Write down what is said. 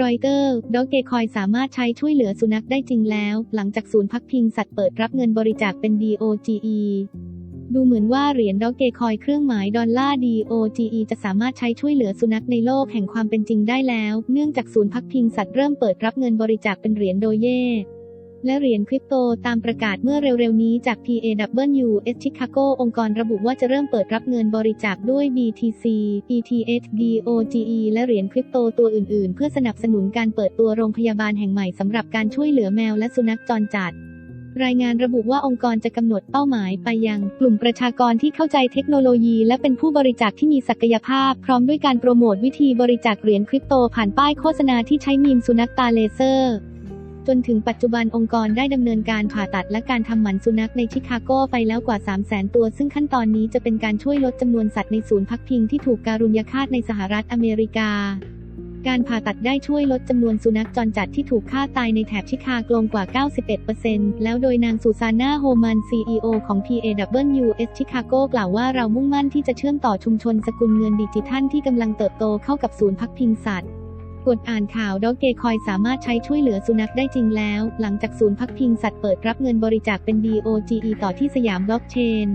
รอยเตอร์ด็อกเกคอยสามารถใช้ช่วยเหลือสุนัขได้จริงแล้ว หลังจากศูนย์พักพิงสัตว์เปิดรับเงินบริจาคเป็น DOGE ดูเหมือนว่าเหรียญด็อกเกคอยเครื่องหมายดอลลาร์ DOGE จะสามารถใช้ช่วยเหลือสุนัขในโลกแห่งความเป็นจริงได้แล้ว เนื่องจากศูนย์พักพิงสัตว์เริ่มเปิดรับเงินบริจาคเป็นเหรียญโดเย่ และเหรียญคริปโตตามประกาศเมื่อเร็วๆนี้จาก PAWS Chicago องค์กรระบุว่าจะเริ่มเปิดรับเงินบริจาคด้วย BTC ETH DOGE และเหรียญคริปโตตัวอื่นๆ เพื่อสนับสนุนการเปิดตัวโรงพยาบาลแห่งใหม่สำหรับการช่วยเหลือแมวและสุนัขจรจัดรายงานระบุว่าองค์กรจะกำหนดเป้าหมายไปยัง กลุ่มประชากรที่เข้าใจเทคโนโลยี และเป็นผู้บริจาคที่มีศักยภาพ พร้อมด้วยการโปรโมทวิธีบริจาคเหรียญคริปโตผ่านป้ายโฆษณาที่ใช้มีมสุนัขตาเลเซอร์ จนถึงปัจจุบันองค์กรได้ดำเนินการผ่าตัดและการทำหมันสุนัขในชิคาโกไปแล้วกว่า 3 0 0แสนตัว ซึ่งขั้นตอนนี้จะเป็นการช่วยลดจำนวนสัตว์ในศูนย์พักพิงที่ถูกการุญยฆาตในสหรัฐอเมริกา การผ่าตัดได้ช่วยลดจำนวนสุนัขจรจัดที่ถูกฆ่าตายในแถบชิคาโกลงกว่า 91%แล้วโดยนางซูซาน่าโฮมัน CEO ของ PAWS Chicago กล่าวว่าเรามุ่งมั่นที่จะเชื่อมต่อชุมชนสกุลเงินดิจิทัลที่กำลังเติบโตเข้ากับศูนย์พักพิงสัตว์ กดอ่านข่าวด็อกเกคอยสามารถใช้ช่วยเหลือสุนัขได้จริงแล้ว หลังจากศูนย์พักพิงสัตว์เปิดรับเงินบริจาคเป็น DOGE ต่อที่สยามบล็อกเชน